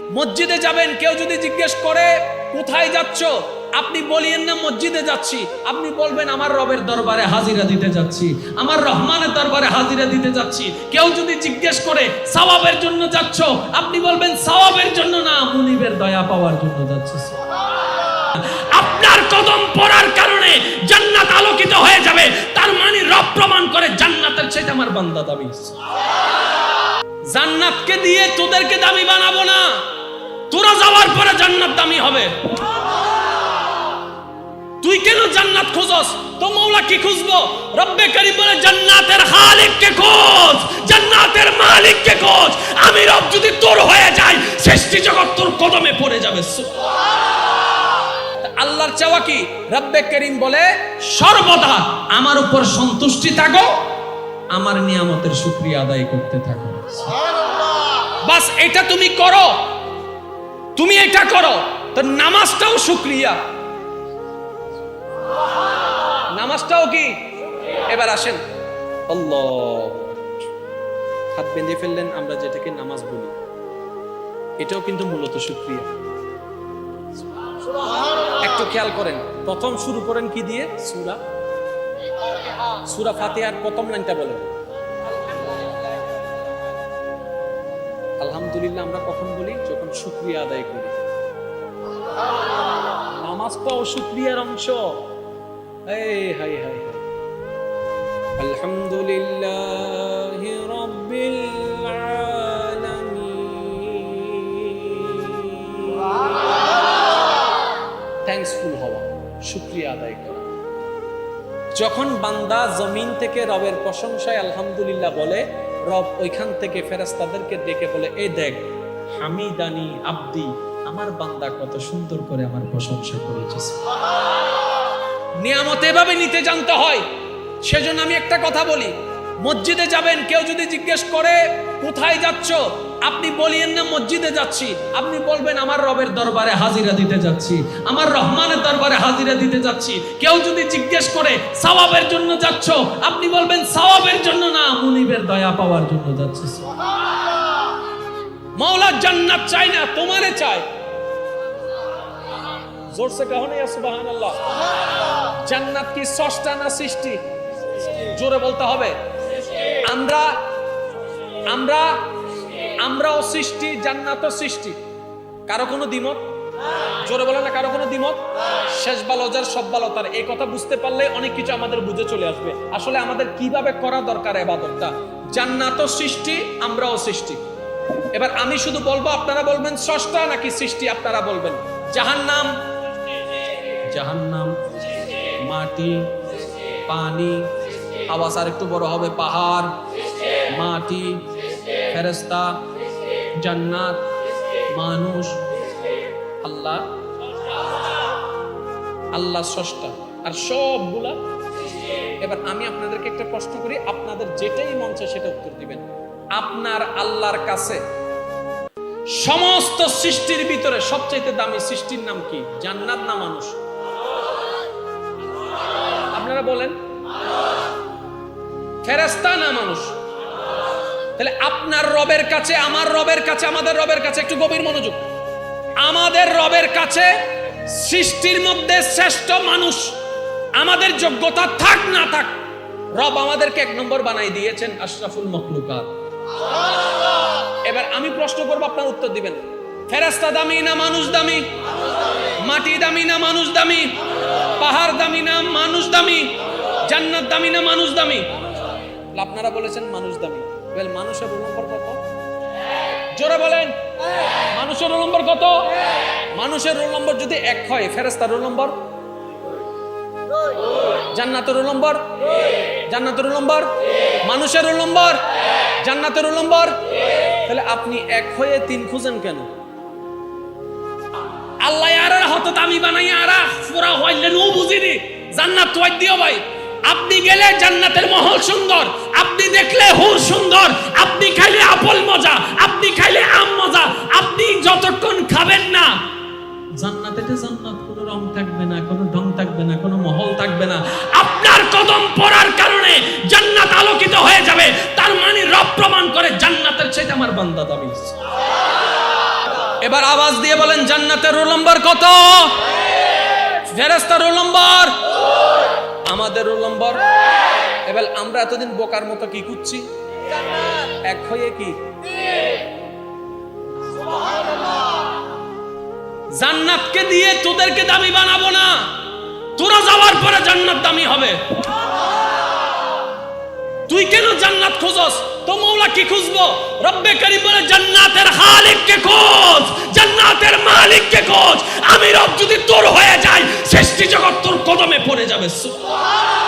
মসজিদে যাবেন, কেউ যদি জিজ্ঞেস করে, কোথায় যাচ্ছ? আপনি বলিয়েন না, মসজিদে যাচ্ছি। আপনি বলবেন, আমার রবের দরবারে হাজিরা দিতে যাচ্ছি। আমার রহমানের দরবারে হাজিরা দিতে যাচ্ছি। কেউ যদি জিজ্ঞেস করে, সওয়াবের জন্য যাচ্ছ? আপনি বলবেন, সওয়াবের জন্য না, মুনিবের দয়া পাওয়ার জন্য যাচ্ছি। আপনার কদম পড়ার কারণে জান্নাত আলোকিত হয়ে যাবে। তার মানে রব প্রমাণ করে, জান্নাতের চাইতে আমার বান্দা দাবি জান্নাতকে দিয়ে তোদেরকে দামি বানাবো না। তোরা যাওয়ার পরে জান্নাত দামি হবে। তুই কেন জান্নাত খোঁজস? তো মৌলা কি খুঁজবো? রব্বে করিম বলে, জান্নাতের খালিককে খোঁজ, জান্নাতের মালিককে খোঁজ। আমি রব যদি তোর হয়ে যাই, সৃষ্টি জগৎ তোর কদমে পড়ে যাবে। আল্লাহর চাওয়া কি? রব্বে করিম বলে, সর্বদা আমার উপর সন্তুষ্টি থাকো আমার নিয়ামতের শুকরিয়া আদায় করতে থাকো। বাস এটা তুমি করো। তুমি এটা করো। তো নামাজটাও শুক্রিয়া। নামাজটাও কি? এবার আসেন। আল্লাহ। হাত বেঁধে ফেললেন আমরা যেটাকে নামাজ বলি। এটাও কিন্তু মূলত শুক্রিয়া। একটু খেয়াল করেন প্রথম শুরু করেন কি দিয়ে? সুরা সুরা ফাতিহার প্রথম লাইনটা বলেন। আলহামদুলিল্লাহ আমরা কখন বলি? যখন শুক্রিয়া আদায় করি। নামাজটাও শুক্রিয়ার অংশ। হাই হাই আলহামদুলিল্লাহ রাব্বিল আলামিন। থ্যাঙ্কসফুল হওয়া, শুক্রিয়া আদায় করা। যখন বান্দা জমিন থেকে রবের প্রশংসায় আলহামদুলিল্লাহ বলে, রব ওইখান থেকে ফেরাস্তাদেরকে ডেকে বলে, এ দেখ, হামিদানি আব্দি, আমার বান্দা কত সুন্দর করে আমার প্রশংসা করেছে। নিয়ামত এভাবে নিতে জানতে হয়। সেজন্য আমি একটা কথা বলি মসজিদে যাবেন, কেউ যদি জিজ্ঞেস করে, কোথায় যাচ্ছ? আপনি বলিয়েন না, মসজিদে যাচ্ছি। আপনি বলবেন, আমার রবের দরবারে হাজিরা দিতে যাচ্ছি। আমার রহমানের দরবারে হাজিরা দিতে যাচ্ছি। কেউ যদি জিজ্ঞেস করে, সওয়াবের জন্য যাচ্ছ? আপনি বলবেন, সওয়াবের জন্য না, মুনিবের দয়া পাওয়ার জন্য যাচ্ছি। মৌলা জান্নাত চাই না, তোমারে চাই জোরসে কहो না সুবহান আল্লাহ জান্নাত কি সষ্টা না সৃষ্টি? জোরে বলতে হবে। আমরা আমরা আমরাও সৃষ্টি জান্নাতও সৃষ্টি। কারও কোনো দ্বিমত? জোরে বলে না, কারও কোনো দ্বিমত? শেষ ভালো যার সব ভালো তার এই কথা বুঝতে পারলে অনেক কিছু আমাদের বুঝে চলে আসবে। আসলে আমাদের কীভাবে করা দরকার এবাদতটা? জান্নাতও সৃষ্টি আমরাও সৃষ্টি। এবার আমি শুধু বলব, আপনারা বলবেন স্রষ্টা নাকি সৃষ্টি, আপনারা বলবেন। জাহান্নাম। জাহান্নাম, মাটি, পানি আওয়াজ আর একটু বড় হবে, পাহাড়, মাটি ফেরেস্তা জান্নাত, মানুষ। আল্লাহ আল্লাহ স্রষ্টা আর সবগুলা, এবার আমি আপনাদেরকে একটা প্রশ্ন করি, আপনাদের যেটাই মন চায় সেটা উত্তর দিবেন। আপনার আল্লাহর কাছে সমস্ত সৃষ্টির ভিতরে সবচাইতে দামি সৃষ্টির নাম কি? জান্নাত না মানুষ? আপনারা বলেন। ফেরেস্তা না মানুষ? তাহলে আপনার রবের কাছে, আমার রবের কাছে, আমাদের রবের কাছে একটু গভীর মনোযোগ। আমাদের রবের কাছে সৃষ্টির মধ্যে শ্রেষ্ঠ মানুষ, আমাদের যোগ্যতা থাক না থাক, রব আমাদেরকে এক নম্বর বানাই দিয়েছেন আশরাফুল মখলুকাত। এবার আমি প্রশ্ন করব, আপনার উত্তর দিবেন। ফেরাস্তা দামি না মানুষ দামি? মাটি দামি না মানুষ দামি? পাহাড় দামি না মানুষ দামি? জান্নাত দামি না মানুষ দামি? আপনারা বলেছেন মানুষ দামি। বল মানুষের রোল কত? জোরে বলেন। মানুষের রোল নম্বর কত? মানুষের রোল নম্বর যদি এক হয় ফেরেস্তার রোল নম্বর? জান্নাতের রোল নম্বর? জান্নাতের রোল নম্বর? মানুষের রোল নম্বর? জান্নাতের রোল নম্বর? তাহলে আপনি এক হয়ে তিন খুঁজেন কেন? আল্লাহ আর হতো দামি বানাই আর। পুরা হইলেন ও বুঝিনি। জান্নাত তোয়াই দিও ভাই। আপনি গেলে জান্নাতের মহল সুন্দর, আপনি দেখলে হুর সুন্দর, আপনি খাইলে আপল মজা, আপনি খাইলে আম মজা, আপনি যতক্ষণ খাবেন না, জান্নাতে জান্নাত, কোনো রং থাকবে না, কোনো ঢং থাকবে না, কোনো মহল থাকবে না। আপনার কদম পড়ার কারণে জান্নাত আলোকিত হয়ে যাবে, তার মানে রব প্রমাণ করে জান্নাতের চাইতে আমার বান্দা দাবি এবার আওয়াজ দিয়ে বলেন, জান্নাতের রোল নম্বর কত? ফেরেস্তার রোল নম্বর আমাদের রোল নম্বর? এবার আমরা এতদিন বোকার মতো কি করছি এক হয়ে কি? জান্নাতকে দিয়ে তোদেরকে দামি বানাবো না। তোরা যাওয়ার পরে জান্নাত দামি হবে। তুই কেন জান্নাত খোঁজস? তো মৌলা কি খুঁজবো রব্বে করিম বলে, জান্নাতের খালিককে খোঁজ, জান্নাতের মালিক কে খোঁজ আমি রব যদি তোর হয়ে যাই, সৃষ্টি জগৎ তোর কদমে পড়ে যাবে, সুবহানাল্লাহ।